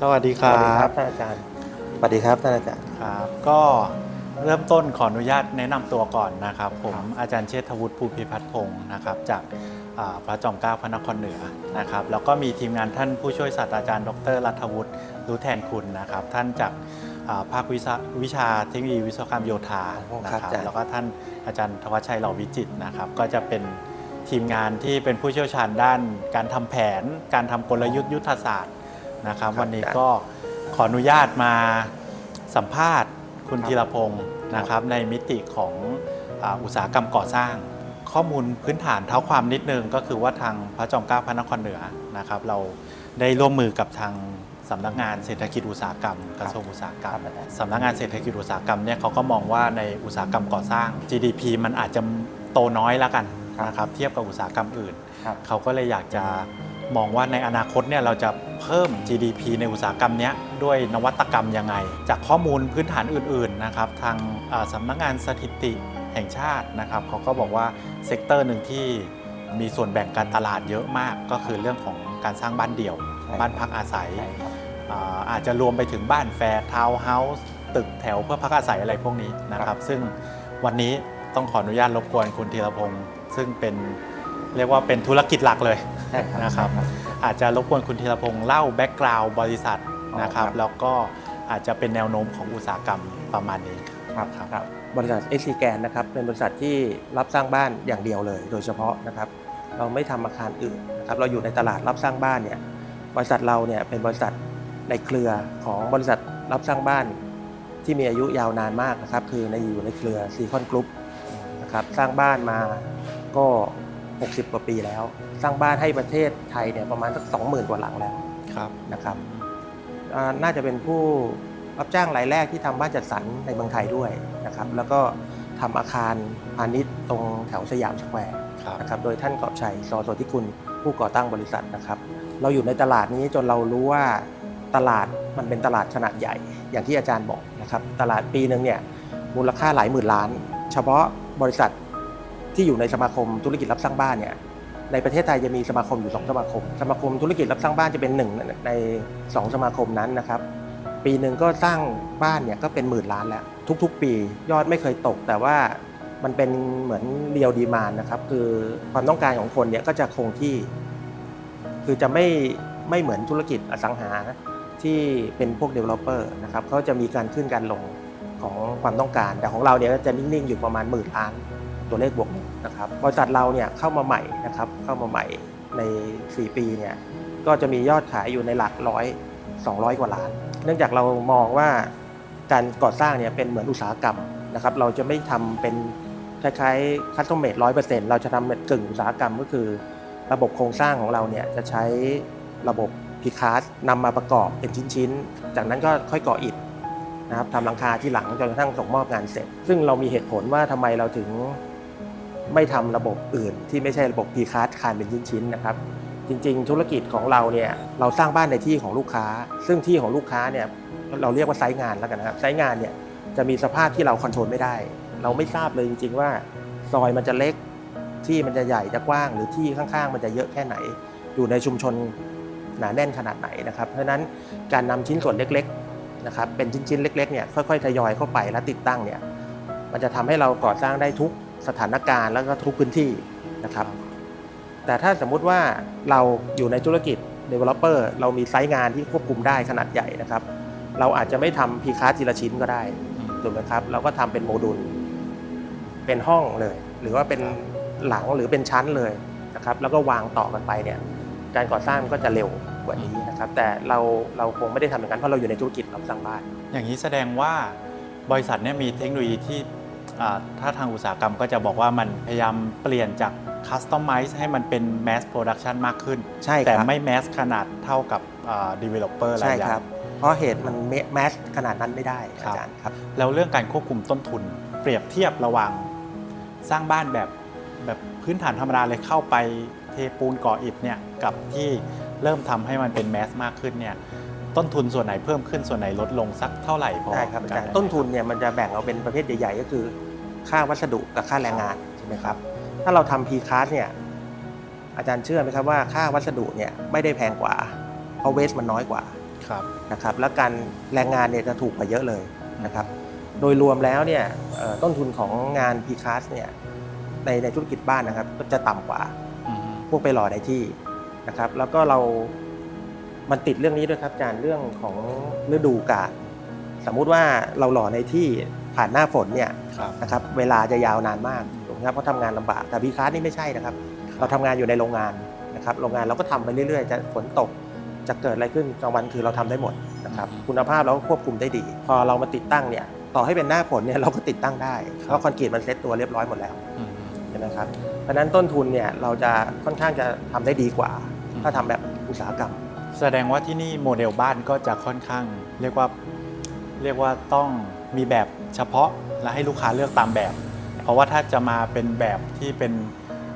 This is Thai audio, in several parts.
สวัสดีคสรัวัสดีครับ บท่านอาจารย์ สวัสดีครับท่านอาจารย์ ครับ ก็เริ่มต้นขออนุญาตแนะนำตัวก่อนนะครับ ผมอาจารย์เชษฐวุฒิภูพิพัฒน์พงศ์นะครับ จากอ่าพระจอมเกล้าพระนครเหนือนะครับ แล้วก็มีทีมงานท่านผู้ช่วยศาสตราจารย์ ดรรัฐวุฒิรู้แทนคุณนะครับ ท่านจากอ่าภาควิชาวิชาเทคโนโลยีวิศวกรรมโยธาโอ้นะครับครับอาจารย์ แล้วก็ท่านอาจารย์ธวัชชัยเหล่าวิจิตรนะครับ ก็จะเป็นทีมงานที่เป็นผู้เชี่ยวชาญด้านการทำแผน การทำกลยุทธ์ยุทธศาสตร์ นะครับ วันนี้ก็ขออนุญาตมาสัมภาษณ์คุณธีรพงศ์นะครับ ในมิติของอาอุตสาหกรรมก่อสร้าง ข้อมูลพื้นฐานเท้าความนิดนึงก็คือว่าทางพระจอมเกล้าพระนครเหนือนะครับ เราได้ร่วมมือกับทางสำนักงานเศรษฐกิจอุตสาหกรรมกระทรวงอุตสาหกรรมครับสำนักงานเศรษฐกิจอุตสาหกรรมเนี่ยเขาก็มองว่าในอุตสาหกรรมก่อสร้าง GDP มันอาจจะโตน้อยแล้วกันครับนะครับเทียบกับอุตสาหกรรมอื่นครับเขาก็เลยอยากจะ มองว่าในอนาคตเนี่ยเราจะเพิ่ม GDP ในอุตสาหกรรมเนี้ยด้วยนวัตกรรมยังไง จากข้อมูลพื้นฐานอื่นๆนะครับทางอ่าสำนักงานสถิติแห่งชาตินะครับเขาก็บอกว่าเซกเตอร์หนึ่งที่มีส่วนแบ่งการตลาดเยอะมากก็คือเรื่องของการสร้างบ้านเดี่ยวใช่บ้านพักอาศัยใช่ครับอ่าอาจจะรวมไปถึงบ้านแฟร์ทาวน์เฮาส์ตึกแถวเพื่อพักอาศัยอะไรพวกนี้นะคครัรับบซึ่งวันนี้ต้องขออนุญาตรบกวนคุณธีรพงศ์ซึ่งเป็นเรียกว่าเป็นธุรกิจหลักเลย ใช่ครับนะครับ อาจจะรบกวนคุณธีรพงศ์เล่าแบ็กกราวด์บริษัทอ๋อนะครับครับ แล้วก็อาจจะเป็นแนวโน้มของอุตสาหกรรมประมาณนี้ครับครับบริษัทเอ็กซิแกนนะครับเป็นบริษัทที่รับสร้างบ้านอย่างเดียวเลย โดยเฉพาะนะครับเราไม่ทำอาคารอื่นนะครับเราอยู่ในตลาดรับสร้างบ้านเนี่ยบริษัทเราเนี่ยเป็นบริษัทในเครือของบริษัทรับสร้างบ้านที่มีอายุยาวนานมากนะครับคือในอยู่ในเครือซีคอนกรุ๊ปนะครับสร้างบ้านมาก็ 60 กว่าปีแล้ว สร้างบ้านให้ประเทศไทยเนี่ยประมาณสัก20,000กว่าหลังแล้วครับนะครับอ่าน่าจะเป็นผู้รับจ้างรายแรกที่ทำบ้านจัดสรรในเมืองไทยด้วยนะครับ แล้วก็ทำอาคารพาณิชย์ตรงแถวสยามสแควร์ครับนะครับโดยท่านกอบชัยซอโสธิคุณผู้ก่อตั้งบริษัทนะครับ เราอยู่ในตลาดนี้จนเรารู้ว่าตลาดมันเป็นตลาดขนาดใหญ่อย่างที่อาจารย์บอกนะครับ ตลาดปีหนึ่งเนี่ยมูลค่าหลายหมื่นล้าน เฉพาะบริษัท ที่อยู่ในสมาคมธุรกิจรับสร้างบ้านเนี่ยในประเทศไทยจะมีสมาคมอยู่ 2 สมาคม สมาคมธุรกิจรับสร้างบ้านจะเป็นหนึ่งใน 2 สมาคมนั้นนะครับ ปีหนึ่งก็สร้างบ้านเนี่ยก็เป็นหมื่นล้านแล้ว ทุกๆ ปียอดไม่เคยตก แต่ว่ามันเป็นเหมือนเรียวดีมานนะครับคือความต้องการของคนเนี่ยก็จะคงที่ คือจะไม่ไม่เหมือนธุรกิจอสังหาที่เป็นพวก developer นะครับเขาจะมีการขึ้นการลงของความต้องการ แต่ของเราเนี่ยก็จะนิ่งๆอยู่ประมาณหมื่นล้านตัวเลขบวก นะครับบริษัทเราเนี่ยเข้ามาใหม่นะครับเข้ามาใหม่ใน 4 ปีเนี่ยก็จะมียอดขายอยู่ในหลักร้อย200 กว่าล้าน เนื่องจากเรามองว่าการก่อสร้างเนี่ยเป็นเหมือนอุตสาหกรรมนะครับเราจะไม่ทำเป็นคล้ายๆคัสตอมเมดร้อยเปอร์เซ็นต์เราจะทำเป็นกึ่งอุตสาหกรรมก็คือ ระบบโครงสร้างของเราเนี่ยจะใช้ระบบพิคาสนำมาประกอบเป็นชิ้นๆ จากนั้นก็ค่อยก่ออิฐนะครับทำหลังคาที่หลังจนกระทั่งส่งมอบงานเสร็จ ซึ่งเรามีเหตุผลว่าทำไมเราถึง ไม่ทำระบบอื่น ที่ไม่ใช่ระบบพีคาสคานเป็นชิ้นๆนะครับจริง ๆ ธุรกิจของเราเนี่ยเราสร้างบ้านในที่ของลูกค้า ซึ่งที่ของลูกค้าเนี่ยเราเรียกว่าไซต์งานแล้วกันนะครับไซต์งานเนี่ยจะมีสภาพที่เราคอนโทรลไม่ได้ เราไม่ทราบเลยจริง ๆ ว่าซอยมันจะเล็กที่มันจะใหญ่จะกว้าง หรือที่ข้างๆ มันจะเยอะแค่ไหน อยู่ในชุมชนหนาแน่นขนาดไหนนะครับ เพราะนั้นการนำชิ้นส่วนเล็กๆนะครับเป็นชิ้นๆเล็กๆเนี่ยค่อยๆทยอยเข้าไปแล้วติดตั้งเนี่ยมันจะทำให้เราก่อสร้างได้ทุก สถานการณ์แล้วก็ทุกพื้นที่นะครับ แต่ถ้าสมมุติว่าเราอยู่ในธุรกิจ developer เรามีไซต์งานที่ควบคุมได้ขนาดใหญ่นะครับ เราอาจจะไม่ทำพีคาทีละชิ้นก็ได้ถูกไหมครับ เราก็ทำเป็นโมดูล เป็นห้องเลย หรือว่าเป็นหลังหรือเป็นชั้นเลยนะครับ แล้วก็วางต่อกันไปเนี่ย การก่อสร้างก็จะเร็วกว่านี้นะครับ แต่เราเราคงไม่ได้ทำอย่างนั้นเพราะเราอยู่ในธุรกิจรับสร้างบ้าน อย่างนี้แสดงว่าบริษัทเนี่ยมีเทคโนโลยีที่ ถ้าทางอุตสาหกรรมก็จะบอกว่ามันพยายามเปลี่ยนจากคัสตอมไมซ์ให้มันเป็น mass production มากขึ้น ใช่แต่ครับไม่ mass ขนาดเท่ากับอ่า developer รายใช่ใหญ่ ครับ เพราะเหตุมันแมสขนาดนั้นไม่ได้ครัอาบ จารย์ครับ แล้วเรื่องการควบคุมต้นทุน เปรียบเทียบระหว่างสร้างบ้านแบบแบบพื้นฐานธรรมดาเลยเข้าไปเทปูนก่ออิฐเนี่ยกับที่เริ่มทำให้มันเป็นแมสมากขึ้นเนี่ยต้นทุนส่วนไหนเพิ่มขึ้นส่วนไหนลดลงสักเท่าไหร่พอได้ครับอาจารย์กัต้นทุนเนี่ยมันจะแบ่งเอาเป็นประเภทใหญ่ ๆ ก็คือ ค่าวัสดุกับค่าแรงงานใช่ไหมครับ ถ้าเราทำพีคาร์เนี่ยอาจารย์เชื่อไหมครับว่าค่าวัสดุเนี่ยไม่ได้แพงกว่า เพราะเวสมันน้อยกว่าคครับนะครับ และการแรงงานเนี่ยจะถูกกว่าเยอะเลยนะครับ โดยรวมแล้วเนี่ยเอ่อต้นทุนของงาน p c a s เนี่ยในในธุรกิจบ้านนะครับ ก็จะต่ำกว่าอืมพวกไปหล่อในที่นะครับ แล้วก็เรา มันติดเรื่องนี้ด้วยครับอาจารย์เรื่องของฤดูกาลสมมุติว่าเราหล่อในที่ผ่านหน้าฝนเนี่ยครับนะครับเวลาจะยาวนานมากถูกไหมครับเพราะทำงานลำบากแต่ p c a s นี่ไม่ใช่นะครับ เราทำงานอยู่ในโรงงานนะครับโรงงานเราก็ทำไปเรื่อยๆ จะฝนตกจะเกิดอะไรขึ้นกลางวันคือเราทำได้หมดนะครับคุณภาพเราก็ควบคุมได้ดี พอเรามาติดตั้งเนี่ยต่อให้เป็นหน้าฝนเนี่ยเราก็ติดตั้งได้เพราะคอนกรีตมันเซ็ตตัวเรียบร้อยหมดแล้วอืมใช่ไหมครับเพราะฉะนั้นต้นทุนเนี่ยเราจะค่อนข้างจะทำได้ดีกว่าอืมถ้าทำแบบอุตสาหกรรม แสดงว่าที่นี่โมเดลบ้านก็จะค่อนข้าง เรียกว่าเรียกว่าต้อง มีแบบเฉพาะและให้ลูกค้าเลือกตามแบบ เพราะว่าถ้าจะมาเป็นแบบที่เป็น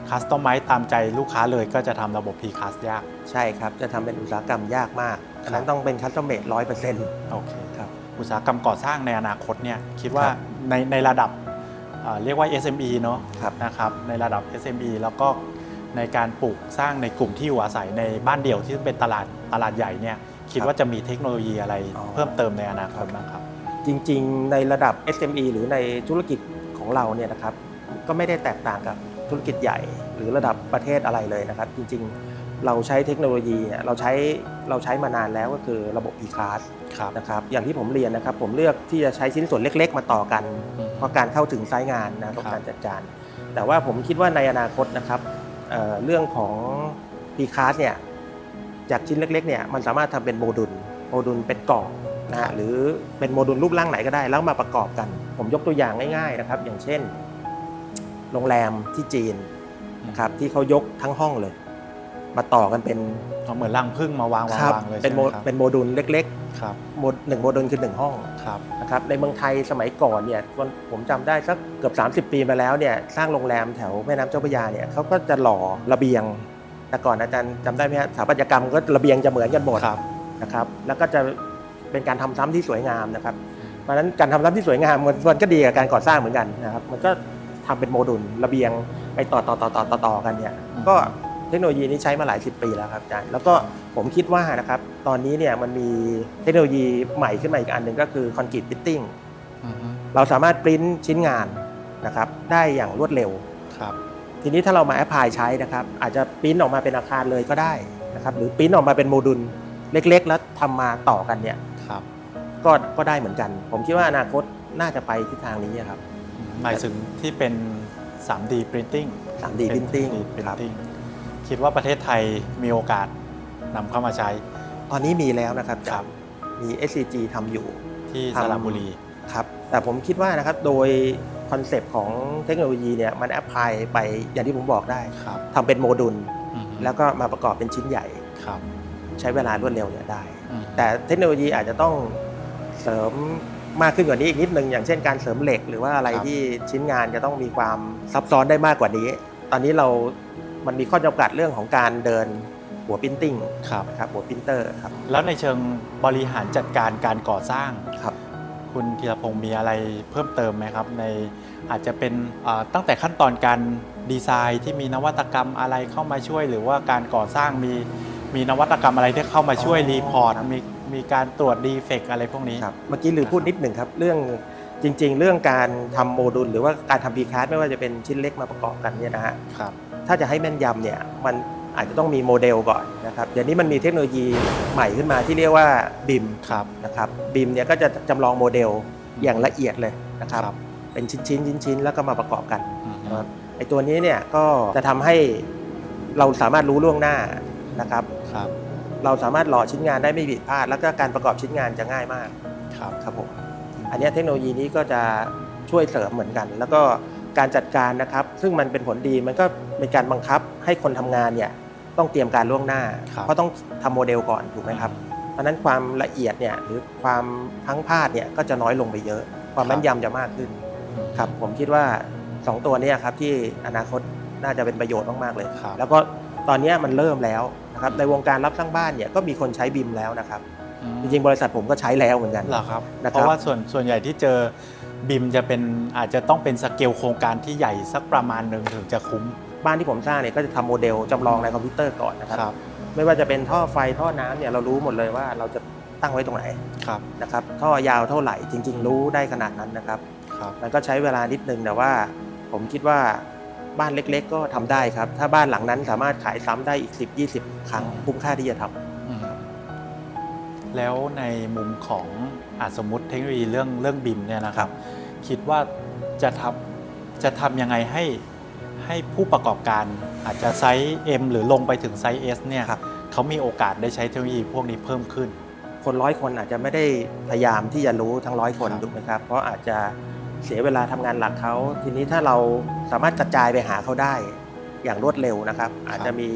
คัสตอมไมซ์ตามใจลูกค้าเลยก็จะทำระบบ p c a s ยาก ใช่ครับ จะทำเป็นอุตสาหกรรมยากมากอันนั้ครันบต้องเป็นคัสตอมเมดร้อยเปอร์เซ็นต์โอเค ครับ อุตสาหกรรมก่อสร้างในอนาคตเนี่ยคิดว่าครับในในระดับเอ่อเรียกว่า SME เนาะครับ นะครับในระดับ SME แล้วก็ในการปลูกสร้างในกลุ่มที่อยู่อาศัยในบ้านเดี่ยวที่เป็นตลาดตลาดใหญ่เนี่ยคิดว่าจะมีเทคโนโลยีอะไรอ๋อเพิ่มเติมในอนาคตบ้างครับ จริงๆ ในระดับ SME หรือในธุรกิจของเราเนี่ยนะครับก็ไม่ได้แตกต่างกับธุรกิจใหญ่ หรือระดับประเทศอะไรเลยนะครับ จริงๆ เราใช้เทคโนโลยีเนี่ยเราใช้เราใช้มานานแล้วก็คือระบบ e-class ครับนะครับอย่างที่ผมเรียนนะครับผมเลือกที่จะใช้ชิ้นส่วนเล็ก ๆ มาต่อกันอืมเพราะการเข้าถึงไซต์งานนะต้องครัการบจัดการ แต่ว่าผมคิดว่าในอนาคตนะครับเอ่อเรื่องของ e-class เนี่ยจากชิ้นเล็กๆเนี่ยมันสามารถทำเป็นโมดูลโมดูลเป็นกล่อง นะฮะหรือเป็นโมดูลรูปร่างไหนก็ได้ แล้วมาประกอบกัน ผมยกตัวอย่างง่ายๆนะครับ อย่างเช่น โรงแรมที่จีนนะครับที่เขายกทั้งห้องเลย มาต่อกันเป็นเอาเหมือนรังพึ่งมาวางวางครับวางเลยเป็นโมใช่ไหมครับเป็นโมดูลเล็กครับๆโมหนึ่งโมดูลคือหนึ่งห้อง ครับ นะครับในเมืองไทยสมัยก่อนเนี่ยวันผมจำได้สักเกือบ 30 ปีมาแล้วเนี่ยสร้างโรงแรมแถวแม่น้ำเจ้าพระยาเนี่ยเขาก็จะหล่อระเบียง แต่ก่อนอาจารย์จำได้ไหมฮะสถาปัตยกรรมก็ระเบียงจะเหมือนกันหมดครับนะครับ แล้วก็จะ เป็นการทำซ้ำที่สวยงามนะครับเพราะฉะนั้นการทำซ้ำที่สวยงามมันมันก็ดีกับการก่อสร้างเหมือนกันนะครับมันก็ทำเป็นโมดูลระเบียงไปต่อต่อต่อต่อต่อต่อกันเนี่ยอืมก็เทคโนโลยีนี้ใช้มาหลายสิบปีแล้วครับอาจารย์แล้วก็ผมคิดว่านะครับตอนนี้เนี่ยมันมีเทคโนโลยีใหม่ขึ้นมาอีกอันหนึ่งก็คือคอนกรีตฟิตติ้งอือฮึเราสามารถปริ้นชิ้นงานนะครับได้อย่างรวดเร็วครับทีนี้ถ้าเรามาแอพพลายใช้นะครับอาจจะปริ้นออกมาเป็นอาคารเลยก็ได้นะครับหรือปริ้นออกมาเป็นโมดูลเล็ก ๆ แล้วทำมาต่อกันเนี่ยครับ ก็ก็ได้เหมือนกัน ผมคิดว่าอนาคตน่าจะไปทิศทางนี้ครับ หมายถึงที่เป็น 3D Printing 3D Printing เป็นครับ Printing คิดว่าประเทศไทยมีโอกาสนำเข้ามาใช้ ตอนนี้มีแล้วนะครับครับมี SCG ทำอยู่ที่ทำสระบุรีครับแต่ผมคิดว่านะครับโดยคอนเซปต์ของเทคโนโลยีเนี่ยมันแอพพลายไปอย่างที่ผมบอกได้ครับทำเป็นโมดูลอือฮึแล้วก็มาประกอบเป็นชิ้นใหญ่ครับใช้เวลารวดเร็วเนี่ยได้อืมแต่เทคโนโลยีอาจจะต้อง เสริมมากขึ้นกว่านี้อีกนิดนึงอย่างเช่นการเสริมเหล็ก หรือว่าอะไรที่ชิ้นงานจะต้องมีความซับซ้อนได้มากกว่านี้ ตอนนี้เรา มันมีข้อจำกัดเรื่องของการเดินหัวปรินติ้งครับ ครับหัวปรินเตอร์ครับ แล้วในเชิงบริหารจัดการการก่อสร้าง ครับ คุณธีรพงศ์มีอะไรเพิ่มเติมไหมครับ ในอาจจะเป็นเอ่อตั้งแต่ขั้นตอนการดีไซน์ที่มีนวัตกรรมอะไรเข้ามาช่วย หรือว่าการก่อสร้างมีมีนวัตกรรมอะไรที่เข้ามาช่วยอ๋อรีพอร์ตครับมี มีการตรวจดีเฟกอะไรพวกนี้ ครับเมื่อกี้ลืมพูดนิดหนึ่งครับ เรื่องจริง ๆ เรื่องการทำโมดูลหรือว่าการทำพีคาร์ไม่ว่าจะเป็นชิ้นเล็กมาประกอบกันเนี่ยนะฮะครับ ถ้าจะให้แม่นยำเนี่ยมันอาจจะต้องมีโมเดลก่อนนะครับเดี๋ยวนี้มันมีเทคโนโลยีใหม่ขึ้นมาที่เรียกว่าบิมครับ นะครับบิมเนี่ยก็จะจำลองโมเดลอย่างละเอียดเลยนะครับครับ เป็นชิ้นชิ้นชิ้นชิ้นๆแล้วก็มาประกอบกันอืมนะครับไอตัวนี้เนี่ยก็จะทำให้เราสามารถรู้ล่วงหน้านะครับ ครับ เราสามารถหล่อชิ้นงานได้ไม่ผิดพลาด แล้วก็การประกอบชิ้นงานจะง่ายมากครับครับผมอันเนี้ยเทคโนโลยีนี้ก็จะช่วยเสริมเหมือนกัน แล้วก็การจัดการนะครับ ซึ่งมันเป็นผลดีมันก็เป็นการบังคับให้คนทำงานเนี่ยต้องเตรียมการล่วงหน้าครับเพราะต้องทำโมเดลก่อนถูกไหมครับเพราะฉะนั้นความละเอียดเนี่ยหรือความพลังพลาดเนี่ยก็จะน้อยลงไปเยอะ ความแม่นยำจะมากขึ้นครับผมคิดว่า 2 ตัวเนี้ครับที่อนาคตน่าจะเป็นประโยชน์มากๆเลยครับแล้วก็ตอนเนี้ยมันเริ่มแล้วนะ ครับในวงการรับสร้างบ้านเนี่ยก็มีคนใช้บิมแล้วนะครับอืมจริงๆบริษัทผมก็ใช้แล้วเหมือนกันเหรอครับนะครับเพราะว่าส่วนส่วนใหญ่ที่เจอบิมจะเป็นอาจจะต้องเป็นสเกลโครงการที่ใหญ่สักประมาณหนึ่งถึงจะคุ้ม บ้านที่ผมสร้างเนี่ยก็จะทำโมเดลจำลองในคอมพิวเตอร์ก่อนนะครับครับ ไม่ว่าจะเป็นท่อไฟท่อน้ำเนี่ยเรารู้หมดเลยว่าเราจะตั้งไว้ตรงไหนครับนะครับท่อยาวเท่าไหร่จริง ๆ รู้ได้ขนาดนั้นนะครับครับมันก็ใช้เวลานิดนึงแต่ว่าผมคิดว่า บ้านเล็ก ๆ ก็ทำได้ครับ ถ้าบ้านหลังนั้นสามารถขายซ้ำได้อีก 10 20 ครั้งคุ้มค่าที่จะทำอืมแล้วในมุมของอาสมมติเทคโนโลยีเรื่องเรื่องบิมเนี่ยนะครับ คิดว่าจะทำจะทำยังไงให้ให้ผู้ประกอบการอาจจะไซส์ M หรือลงไปถึงไซส์ S เนี่ยครับเขามีโอกาสได้ใช้เทคโนโลยีพวกนี้เพิ่มขึ้น คนร้อยคนอาจจะไม่ได้พยายามที่จะรู้ทั้งร้อยคนครับถูกไหมครับ เพราะอาจจะ เสียเวลาทำงานหลักเขาทีนี้ถ้าเราสามารถกระจายไปหาเขาได้อย่างรวดเร็วนะครับ อาจจะมี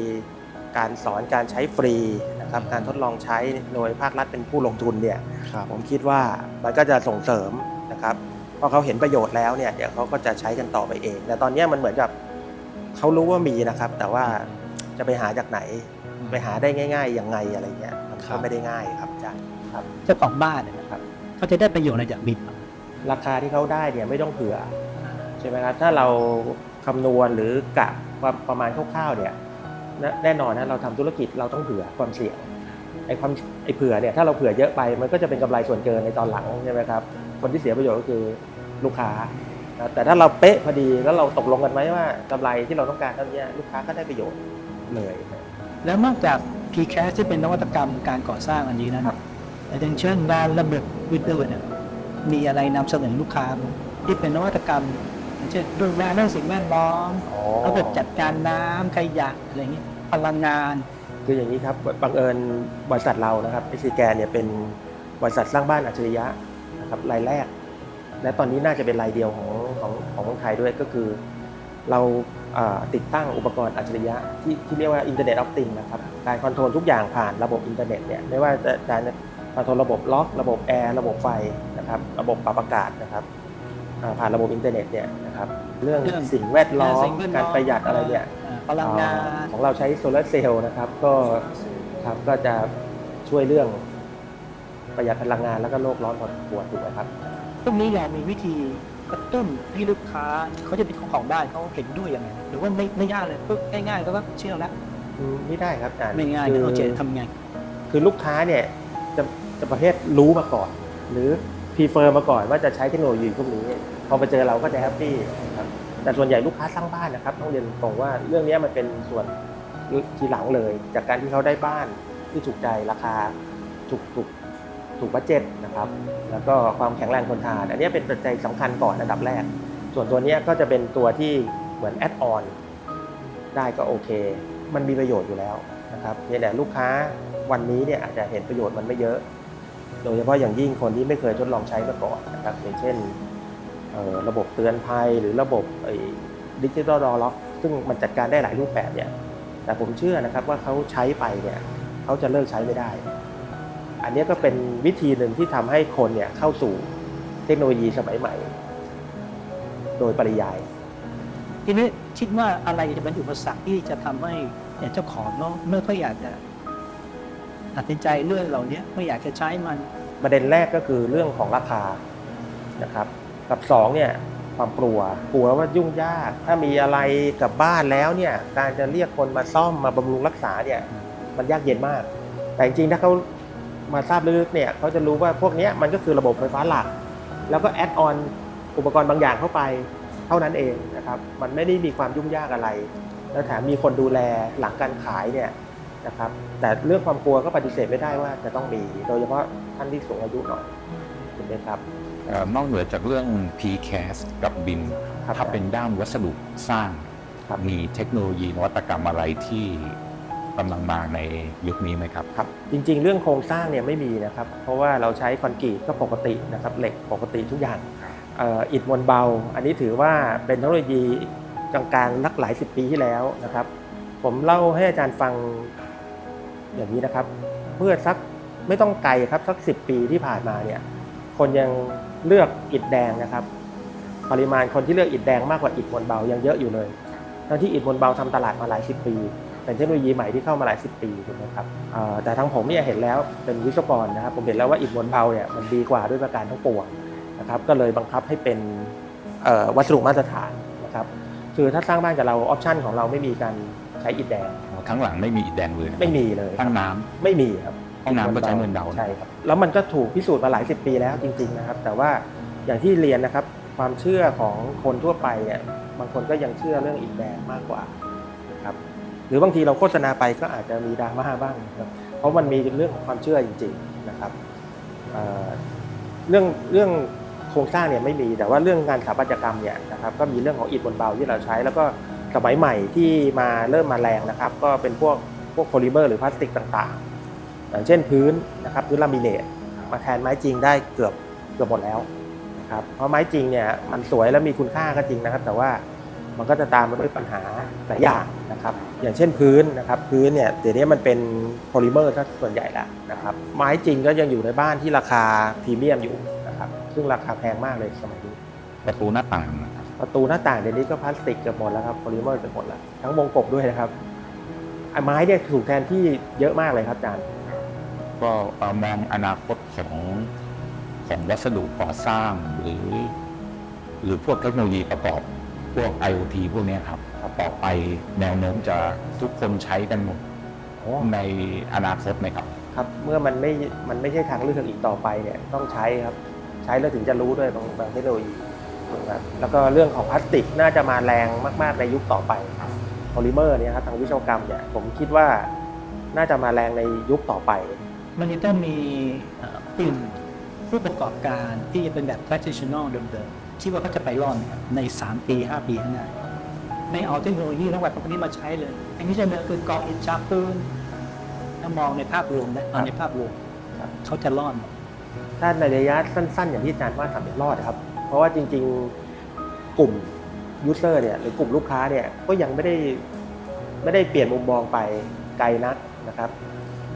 การสอนการใช้ฟรีนะครับการทดลองใช้โดยภาครัฐเป็นผู้ลงทุนเนี่ยครับผมคิดว่ามันก็จะส่งเสริมนะครับเพราะเขาเห็นประโยชน์แล้วเนี่ยเดี๋ยวเขาก็จะใช้กันต่อไปเอง แต่ตอนเนี้ยมันเหมือนกับเขารู้ว่ามีนะครับ แต่ว่าจะไปหาจากไหน ไปหาได้ง่ายๆยังไงอะไรเงี้ยมันครัก็บไม่ได้ง่ายครับอาจารย์ครับเจ้าของบ้านเนี่ยนะครับเขาจะได้ประโยชน์อะไรจากบิน ราคาที่เขาได้เนี่ยไม่ต้องเผื่อใช่ไหมครับถ้าเราคำนวณหรือกะความประมาณคร่าวๆเนี่ยแน่นอนนะเราทำธุรกิจเราต้องเผื่อความเสี่ยงไอ้ความไอ้เผื่อเนี่ยถ้าเราเผื่อเยอะไปมันก็จะเป็นกำไรส่วนเกินในตอนหลังใช่ไหมครับคนที่เสียประโยชน์ก็คือลูกค้าแต่ถ้าเราเป๊ะพอดีแล้วเราตกลงกันไหมว่ากำไรที่เราต้องการเท่านี้ลูกค้าก็ได้ประโยชน์เลยแล้วนอกจาก p c a s ที่เป็นนวัตกรรมการก่อสร้างอันนี้นะครับอย่างเช่นงานระเบิดวิดเดอร์เนี่ย มีอะไรนำเสนอลูกค้าไหมที่เป็นนวัตกรรมอย่างเช่นเรื่องแรกเรื่องสิ่งแวดล้อมระบบจัดการน้ำขยะอะไรอย่างเงี้ยพลังงาน คืออย่างนี้ครับบังเอิญบริษัทเรานะครับเอซีแกนเนี่ยเป็นบริษัทสร้างบ้านอัจฉริยะนะครับรายแรก และตอนนี้น่าจะเป็นรายเดียวของของของคนไทยด้วยก็คือ เราอ่าติดตั้งอุปกรณ์อัจฉริยะที่ที่เรียกว่าอินเทอร์เน็ตออฟติงนะครับการคอนโทรลทุกอย่างผ่านระบบอินเทอร์เน็ตเนี่ยไม่ว่าจะการคอนโทรลระบบล็อก ระบบแอร์ระบบไฟ นะครับระบบปรับอากาศนะครับอ่าผ่านระบบอินเทอร์เน็ตเนี่ยนะครับเรื่องเรื่องสิ่งแวดล้อมสิ่งแวดล้อมการประหยัดอะไรเนี่ยอ่าพลังงานของเราใช้โซลาร์เซลล์นะครับก็ครับก็จะช่วยเรื่องประหยัดพลังงานแล้วก็โลกร้อนพอสมควรถูกไหมครับพวกนี้เรามีวิธีกระตุ้นให้ลูกค้าเขาจะเป็นของของได้เขาเห็นด้วยยังไงหรือว่าไม่ไม่ยากเลยปุ๊บง่ายๆเขาก็เชื่อแล้วอืมไม่ได้ครับอาจารย์ไม่ง่ายคืนะโอเคทำไง คือลูกค้าเนี่ยจะจะประเภทรู้มาก่อน หรือ พรีเฟอร์มาก่อนว่าจะใช้เทคโนโลยีพวกนี้ พอไปเจอเราก็จะแฮปปี้ครับแต่ส่วนใหญ่ลูกค้าสร้างบ้านนะครับต้องเรียนตรงว่าเรื่องนี้มันเป็นส่วนทีหลังเลย จากการที่เขาได้บ้านที่ถูกใจราคาถูกถูกถูกบัจเจ็ตนะครับ แล้วก็ความแข็งแรงทนทาน อันนี้เป็นปัจจัยสำคัญก่อนอันดับแรก ส่วนตัวนี้ก็จะเป็นตัวที่เหมือนแอดออนได้ก็โอเค มันมีประโยชน์อยู่แล้วนะครับเพียงแต่ลูกค้าวันนี้เนี่ยอาจจะเห็นประโยชน์มันไม่เยอะ โดยเฉพาะอย่างยิ่งคนที่ไม่เคยทดลองใช้มาก่อนนะครับอย่างเช่นระบบเตือนภัยหรือระบบดิจิตอลดอล็อกซึ่งมันจัดการได้หลายรูปแบบเนี่ยแต่ผมเชื่อนะครับว่าเขาใช้ไปเนี่ยเขาจะเลิกใช้ไม่ได้ อันนี้ก็เป็นวิธีหนึ่งที่ทำให้คนเนี่ยเข้าสู่เทคโนโลยีสมัยใหม่ โดยปริยาย ทีนี้คิดว่าอะไรจะเป็นอุปสรรคที่จะทำให้เนี่ยเจ้าของเนาะไม่ค่อยอยากจะ ตัดสินใจเรื่องเหล่านี้ไม่อยากจะใช้มัน ประเด็นแรกก็คือเรื่องของราคานะครับ กับสองเนี่ยความกลัวกลัวว่ายุ่งยาก ถ้ามีอะไรกับบ้านแล้วเนี่ยการจะเรียกคนมาซ่อมมาบำรุงรักษาเนี่ยมันยากเย็นมาก แต่จริงๆถ้าเขามาทราบลึกๆเนี่ยเขาจะรู้ว่าพวกนี้มันก็คือระบบไฟฟ้าหลัก แล้วก็แอดออนอุปกรณ์บางอย่างเข้าไปเท่านั้นเองนะครับ มันไม่ได้มีความยุ่งยากอะไร แล้วแถมมีคนดูแลหลังการขายเนี่ย นะครับแต่เรื่องความกลัวก็ปฏิเสธไม่ได้ว่าจะต้องมี โดยเฉพาะท่านที่สูงอายุหน่อยถูกไหมครับเอ่อนอกเหนือจากเรื่อง PCAS กับ BIM ครับ ถ้าเป็นด้านวัสดุสร้าง ครับ มีเทคโนโลยีนวัตกรรมอะไรที่กำลังมาในยุคนี้ไหมครับ ครับจริงๆ เรื่องโครงสร้างเนี่ยไม่มีนะครับ เพราะว่าเราใช้คอนกรีตก็ปกตินะครับเหล็กปกติทุกอย่างเอ่ออิฐมวลเบา อันนี้ถือว่าเป็นเทคโนโลยีกลางๆนักหลายสิบปีที่แล้วนะครับ ผมเล่าให้อาจารย์ฟัง อย่างนี้นะครับเมื่อสักไม่ต้องไกลครับสักสิปีที่ผ่านมาเนี่ยคนยังเลือกอิฐแดงนะครับ ปริมาณคนที่เลือกอิฐแดงมากกว่าอิฐมวลเบายังเยอะอยู่เลยทั้งที่อิฐมวลเบาทำตลาดมาหลายสิบปี เป็นเทคโนโลยีใหม่ที่เข้ามาหลายสิบปีถูกไหมครับแต่ทางผมเนี่ยเห็นแล้วเป็นวิศวกรนะครับ ผมเห็นแล้วว่าอิฐมวลเบาเนี่ยมันดีกว่าด้วยประการทั้งปวงนะครับก็เลยบังคับให้เป็นวัสดุมาตรฐานนะครับคือถ้าสร้างบ้านกับเราออปชันของเราไม่มีการใช้อิฐแดง ทั้งหลังไม่มีอิฐแดงเลยนะไม่มีเลยตั้งน้ำ ไม่มีครับอห้องน้ำก็ใช้เงินเดาใช่ครับ แล้วมันก็ถูกพิสูจน์มาหลายสิบปีแล้วจริง ๆนะครับ แต่ว่าอย่างที่เรียนนะครับ ความเชื่อของคนทั่วไปเนี่ยบางคนก็ยังเชื่อเรื่องอีกแบบมากกว่านะครับ หรือบางทีเราโฆษณาไปก็อาจจะมีดราม่าบ้างนะครับเพราะมันมีเรื่องของความเชื่อจริง ๆนะครับเอ่อเรื่องเรื่องโครงสร้างเนี่ยไม่มีแต่ว่าเรื่องงานสถาปัตยกรรมเนี่ยนะครับก็มีเรื่องของอิฐบนเบาที่เราใช้แล้วก็ สมัยใหม่ที่มาเริ่มมาแรงนะครับ ก็เป็นพวกพวกโพลิเมอร์หรือพลาสติกต่างๆ อย่างเช่นพื้นนะครับพื้นลามิเนตมาแทนไม้จริงได้เกือบเกือบหมดแล้วนะครับเพราะไม้จริงเนี่ยมันสวยและมีคุณค่าก็จริงนะครับ แต่ว่ามันก็จะตามมาด้วยปัญหาหลายอย่างนะครับ อย่างเช่นพื้นนะครับพื้นเนี่ยเดี๋ยวนี้มันเป็นโพลิเมอร์ถ้าส่วนใหญ่แล้วนะครับ ไม้จริงก็ยังอยู่ในบ้านที่ราคาพรีเมียมอยู่นะครับ ซึ่งราคาแพงมากเลยสมัยนี้ประตูหน้าต่างนะ ประตูหน้าต่างเดี๋ยวนี้ก็พลาสติกเกือบหมดแล้วครับโพลิเมอร์เกือบหมดแล้วทั้งวงกบด้วยนะครับไอ้ไม้เนี่ยถูกแทนที่เยอะมากเลยครับอาจารย์ก็เอ่อมองอนาคตของของวัสดุก่อสร้างหรือ หรือพวกเทคโนโลยีประกอบพวก IoT พวกเนี้ยครับต่อไปแนวโน้มจะทุกคนใช้กันหมดในอนาคตไหมครับ ครับเมื่อมันไม่มันไม่ใช่ทางเลือกอีกต่อไปเนี่ยต้องใช้ครับ ใช้แล้วถึงจะรู้ด้วยบางบางเทคโนโลยี นะครับแล้วก็เรื่องของพลาสติกน่าจะมาแรงมาก ๆ ในยุคต่อไปโพลิเมอร์เนี่ยครับทางวิศวกรรมเนี่ยผมคิดว่าน่าจะมาแรงในยุคต่อไป มันจะต้องมีเอ่อกลุ่มผู้ประกอบการที่จะเป็นแบบ traditional เดิมๆคิดว่าเขาจะไปรอดไหมครับใน 3 ปี 5 ปีข้างหน้าไม่เอาเทคโนโลยีทั้งหมดพวกนี้มาใช้เลย อันนี้จะเนื้อคือกองอินชาปืนถ้ามองในภาพรวมนะเอาในภาพรวมครับเขาจะรอดไหมถ้าในระยะสั้น ๆ อย่างที่อาจารย์ว่าทำเป็นรอดครับ เพราะว่าจริง ๆกลุ่มยูเซอร์เนี่ยหรือกลุ่มลูกค้าเนี่ยก็ยังไม่ได้ไม่ได้เปลี่ยนมุมมองไปไกลนักนะครับ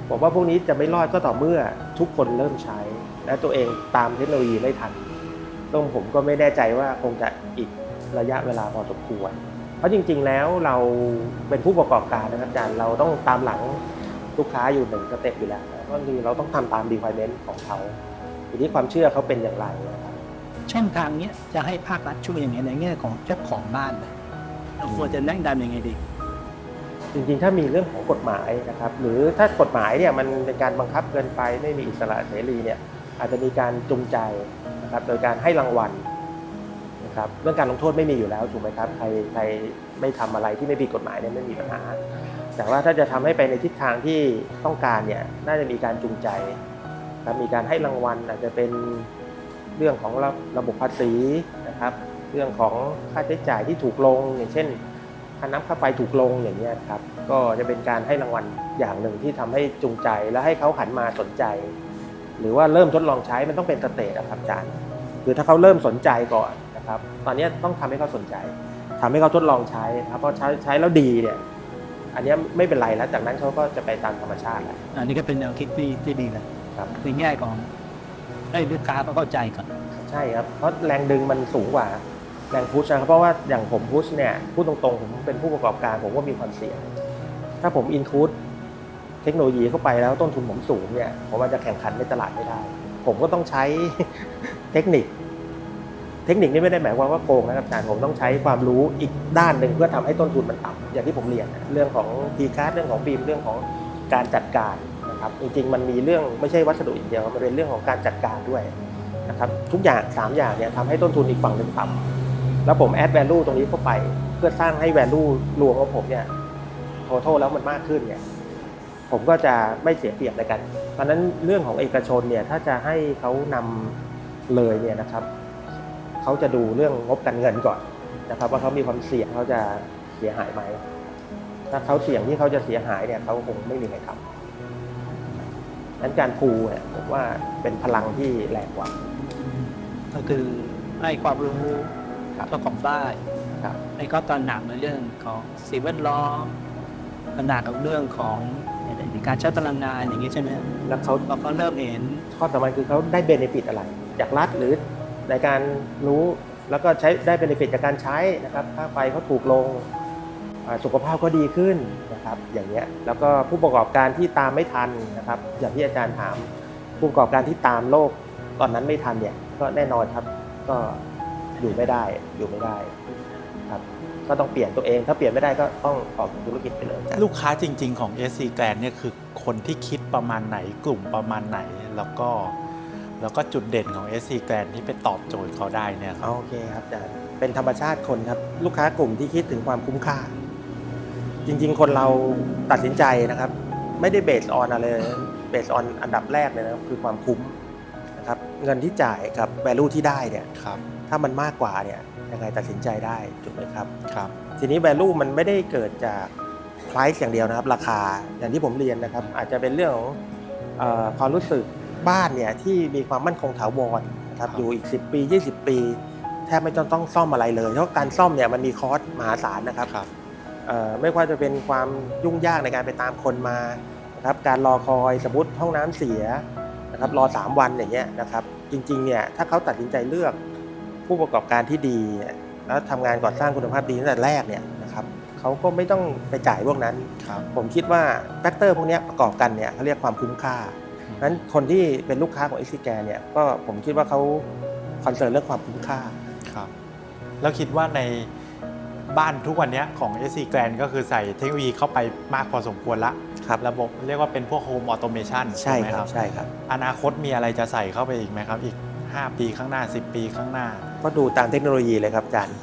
ผมว่าพวกนี้จะไม่รอดก็ต่อเมื่อทุกคนเริ่มใช้ และตัวเองตามเทคโนโลยีไม่ทันตรงผมก็ไม่แน่ใจว่าคงจะอีกระยะเวลาพอสมควร เพราะจริง ๆ แล้วเราเป็นผู้ประกอบการนะครับอาจารย์เราต้องตามหลังลูกค้าอยู่หนึ่งสเต็ปอยู่แล้วเพราะคือเราต้องทำตาม requirement ของเขาทีนี้ความเชื่อเขาเป็นอย่างไรนะ ช่องทางเนี้ยจะให้ภาครัฐช่วยอย่างไงในแง่ของเจ้าของบ้านนะเราควรจะแนะนำยังไงดี จริงๆ ถ้ามีเรื่องของกฎหมายนะครับ หรือถ้ากฎหมายเนี่ยมันเป็นการบังคับเกินไปไม่มีอิสระเสรีเนี่ยอาจจะมีการจูงใจนะครับโดยการให้รางวัลนะครับเรื่องการลงโทษไม่มีอยู่แล้วถูกไหมครับใครใครไม่ทำอะไรที่ไม่ผิดกฎหมายเนี่ยไม่มีปัญหา แต่ว่าถ้าจะทำให้ไปในทิศทางที่ต้องการเนี่ยน่าจะมีการจูงใจครับมีการให้รางวัลอาจจะเป็น เรื่องของระระบบภาษีนะครับ เรื่องของค่าใช้จ่ายที่ถูกลง อย่างเช่นค่าน้ำค่าไฟถูกลงอย่างนี้ยครับก็จะเป็นการให้รางวัลอย่างหนึ่งที่ทำให้จูงใจและให้เขาหันมาสนใจ หรือว่าเริ่มทดลองใช้มันต้องเป็นสเตจอะครับอาจารย์คือถ้าเขาเริ่มสนใจก่อนนะครับ ตอนนี้ต้องทำให้เขาสนใจทำให้เขาทดลองใช้ครับเพราะใช้ใช้แล้วดีเนี่ยอันเนี้ยไม่เป็นไรแล้วจากนั้นเขาก็จะไปตามธรรมชาติแล้วอันนี้ก็เป็นแนวคิดที่ที่ดีนะครับในแง่ของ ให้ลูกค้าเขาเข้าใจก่อน ใช่ครับ เพราะแรงดึงมันสูงกว่าแรงพุชนะครับเพราะว่าอย่างผมพุชเนี่ยพูดตรงๆ ผมเป็นผู้ประกอบการผมก็มีความเสี่ยง ถ้าผมอินคูดเทคโนโลยีเข้าไปแล้วต้นทุนผมสูงเนี่ยผมว่าจจะแข่งขันในตลาดไม่ได้ ผมก็ต้องใช้เทคนิค เทคนิคนี้ไม่ได้หมายความว่าโกงนะครับอาจารย์ผมต้องใช้ความรู้อีกด้านหนึ่งเพื่อทำให้ต้นทุนมันต่ำอย่างที่ผมเรียน เรื่องของทีคาเรื่องของบีมเรื่องของการจัดการ นะครับจริงๆมันมีเรื่องไม่ใช่วัสดุอย่างเดียวมันเป็นเรื่องของการจัดการด้วยนะครับทุกอย่าง 3 อย่างเนี่ยทำให้ต้นทุนอีกฝั่งหนึ่งต่ำแล้วผมแอด value ตรงนี้เข้าไป เพื่อสร้างให้ value รวมของผมเนี่ย total แล้วมันมากขึ้นเนี่ยผมก็จะไม่เสียเปรียบในกันเพราะนั้นเรื่องของเอกชนเนี่ยถ้าจะให้เขานำเลยเนี่ยนะครับเขาจะดูเรื่องงบการเงินก่อนนะครับ ว่าเขามีความเสี่ยงเขาจะเสียหายไหมถ้าเขาเสี่ยงที่เขาจะเสียหายเนี่ยเขาคงไม่มีใครทำดัง นั้นการพูเนี่ยผมว่าเป็นพลังที่แรงกว่า ก็คือให้ความรู้ครับเจ้าของบ้านครับให้เขาตระหนักในเรื่องของสิ่งแวดล้อมตระหนักกับเรื่องของการใช้พลังงานอย่างนี้ใช่ไหมแล้วเขาพอเขาเริ่มเห็นข้อสำคัญคือเขาได้เบนฟิตอะไร จากรัฐหรือในการรู้แล้วก็ใช้ได้เบนฟิตจากการใช้นะครับค่าไฟเขาถูกลงอ่าสุขภาพก็ดีขึ้น นะครับอย่างเงี้ยแล้วก็ผู้ประกอบการที่ตามไม่ทันนะครับอย่างที่อาจารย์ถาม ผู้ประกอบการที่ตามโลกตอนนั้นไม่ทันเนี่ยก็แน่นอนครับก็อยู่ไม่ได้อยู่ไม่ได้ครับก็ต้องเปลี่ยนตัวเอง ถ้าเปลี่ยนไม่ได้ก็ต้องออกจากธุรกิจไปเลยอาจารย์ลูกค้าจริง ๆ ของ SC Grand เนี่ยคือคนที่คิดประมาณไหนกลุ่มประมาณไหนแล้วก็แล้วก็จุดเด่นของ SC Grand ที่ไปตอบโจทย์เขาได้เนี่ยครับโอเคครับอาจารย์เป็นธรรมชาติคนครับ ลูกค้ากลุ่มที่คิดถึงความคุ้มค่า จริง ๆ คนเราตัดสินใจนะครับ ไม่ได้เบสออนอะไรเบสออนอันดับแรกเลยนะครับคือความคุ้มนะครับเงินที่จ่ายกับ value ที่ได้เนี่ยครับถ้ามันมากกว่าเนี่ยยังไงตัดสินใจได้ถูกไหมครับครับ ทีนี้ value มันไม่ได้เกิดจาก price อย่างเดียวนะครับ ราคาอย่างที่ผมเรียนนะครับ อาจจะเป็นเรื่องของเออความรู้สึกบ้านเนี่ยที่มีความมั่นคงถาวรนะครับครับอยู่อีก 10 ปี 20 ปี แทบไม่ต้องต้องซ่อมอะไรเลยเพราะการซ่อมเนี่ยมันมีคอสมหาศาลนะครับครับเอ่อ ไม่ว่าจะเป็นความยุ่งยากในการไปตามคนมานะครับการรอคอยสมมติห้องน้ำเสียนะครับรอ 3 วันอย่างเงี้ยนะครับจริงๆเนี่ยถ้าเขาตัดสินใจเลือกผู้ประกอบการที่ดีเนี่ยแล้วทำงานก่อสร้างคุณภาพดีตั้งแต่แรกเนี่ยนะครับเขาก็ไม่ต้องไปจ่ายพวกนั้นครับผมคิดว่าแฟกเตอร์พวกเนี้ยประกอบกันเนี่ยเขาเรียกความคุ้มค่าเพราะฉะนั้นคนที่เป็นลูกค้าของ e x i c a r เนี่ยก็ผมคิดว่าเขาคอนเซิร์นเรื่องความคุ้มค่าครับแล้วคิดว่าใน บ้านทุกวันเนี้ยของ SC Grand ก็คือใส่เทคโนโลยีเข้าไปมากพอสมควรละครับระบบเรียกว่าเป็นพวกโฮมออโตเมชันใช่ครับใช่ครับ อนาคตมีอะไรจะใส่เข้าไปอีกไหมครับ อีก 5 ปีข้างหน้า 10 ปีข้างหน้า ก็ดูตามเทคโนโลยีเลยครับอาจารย์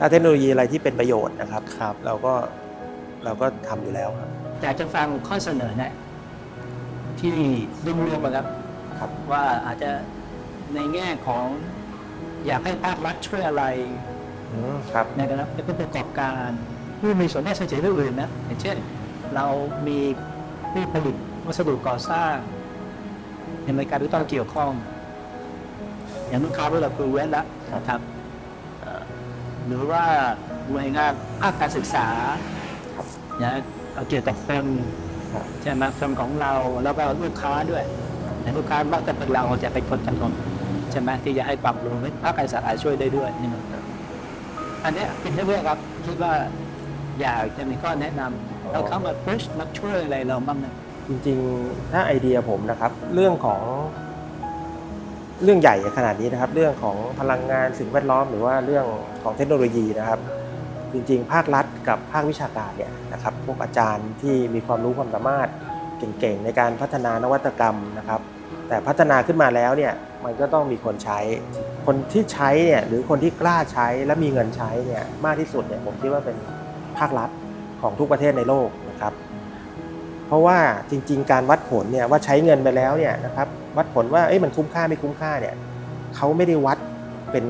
ถ้าเทคโนโลยีอะไรที่เป็นประโยชน์นะครับครับ เราก็เราก็ทำอยู่แล้วครับอยากจะฟังข้อเสนอแนะที่รวมๆนะครับครับว่าอาจจะในแง่ของอยากให้ภาครัฐช่วยอะไร อืมครับในฐานะเป็นประกอบการผู้มีส่วนได้ส่วนเสียเรื่องอื่นนะอย่างเช่น เรามีผู้ผลิตวัสดุก่อสร้างในรายการที่ต้องเกี่ยวข้อง อย่างลูกค้าเราเราคุยเว้นแล้วนะครับเอ่อหรือว่าหน่วยงานภาคการศึกษานะเอาเกี่ยวกับเฟมครับ ใช่ไหมเฟมของเราแล้วก็ลูกค้าด้วยแต่ลูกค้ามักจะเป็นเราจะเป็นคนกำหนดใช่ไหมที่จะให้ปรับปรุงภาคการศึกษาช่วยได้ด้วยนี่มัน อันเนี้ยเป็นเรื่องครับคิดว่าอยากจะมีข้อแนะนำแล้วเข้ามาพุชมาช่วยอะไรเราบ้างนะจริงๆ ถ้าไอเดียผมนะครับ เรื่องของ เรื่องใหญ่ขนาดนี้นะครับ เรื่องของพลังงานสิ่งแวดล้อม หรือว่าเรื่องของเทคโนโลยีนะครับ จริงๆ ภาครัฐกับภาควิชาการเนี่ยนะครับ พวกอาจารย์ที่มีความรู้ความสามารถเก่งๆ ในการพัฒนานวัตกรรมนะครับ แต่พัฒนาขึ้นมาแล้วเนี่ย มันก็ต้องมีคนใช้ คนที่ใช้เนี่ยหรือคนที่กล้าใช้และมีเงินใช้เนี่ยมากที่สุดเนี่ยผมคิดว่าเป็นภาครัฐของทุกประเทศในโลกนะครับ เพราะว่าจริง ๆ การวัดผลเนี่ยว่าใช้เงินไปแล้วเนี่ยนะครับวัดผลว่าเอ้ยมันคุ้มค่าไม่คุ้มค่าเนี่ยเขาไม่ได้วัดเป็น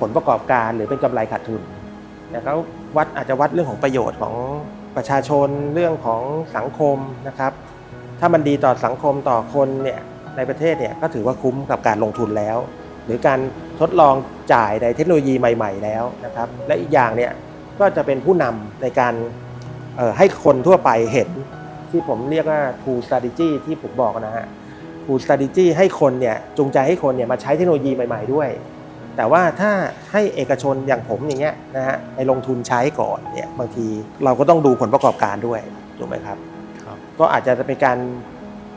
ผลประกอบการหรือเป็นกำไรขาดทุนแต่เขาวัดอาจจะวัดเรื่องของประโยชน์ของประชาชนเรื่องของสังคมนะครับ ถ้ามันดีต่อสังคมต่อคนเนี่ย ในประเทศเนี่ยก็ถือว่าคุ้มกับการลงทุนแล้ว หรือการทดลองจ่ายในเทคโนโลยีใหม่ ๆ แล้วนะครับ และอีกอย่างเนี่ยก็จะเป็นผู้นำในการเอ่อให้คนทั่วไปเห็นที่ผมเรียกว่า True Strategy ที่ผมบอกนะฮะ True Strategy ให้คนเนี่ยจูงใจให้คนเนี่ยมาใช้เทคโนโลยีใหม่ ๆด้วย แต่ว่าถ้าให้เอกชนอย่างผมอย่างเงี้ยนะฮะไปลงทุนใช้ก่อนเนี่ยบางทีเราก็ต้องดูผลประกอบการด้วยถูกไหมครับครับก็อาจจะเป็นการ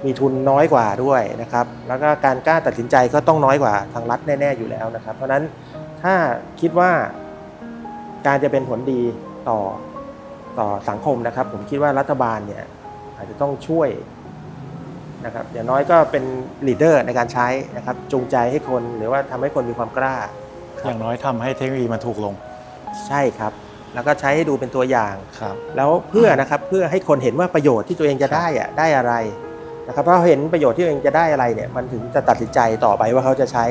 มีทุนน้อยกว่าด้วยนะครับแล้วก็การกล้าตัดสินใจก็ต้องน้อยกว่าทางรัฐแน่ ๆ อยู่แล้วนะครับ เพราะฉะนั้นถ้าคิดว่าการจะเป็นผลดีต่อต่อสังคมนะครับ ผมคิดว่ารัฐบาลเนี่ยอาจจะต้องช่วยนะครับอย่างน้อยก็เป็นลีดเดอร์ในการใช้นะครับจูงใจให้คนหรือว่าทำให้คนมีความกล้า อย่างน้อยทำให้เทคโนโลยีมันถูกลง ใช่ครับ แล้วก็ใช้ให้ดูเป็นตัวอย่างครับแล้วเพื่อนะครับเพื่อให้คนเห็นว่าประโยชน์ที่ตัวเองจะได้อะได้อะไร นะครับเพราะเห็นประโยชน์ที่ตัวเองจะได้อะไรเนี่ยมันถึงจะตัดสินใจต่อไปว่าเขาจะใช้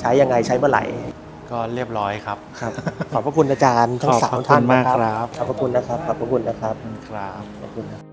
ใช้ยังไงใช้เมื่อไหร่ก็เรียบร้อยครับ ครับ ขอบพระคุณอาจารย์ทั้งขอบสาพมระท่านคุณมากนะครับครับ ขอบพระคุณนะครับ ขอบพระคุณนะครับขอบคุณครับ ขอบคุณครับ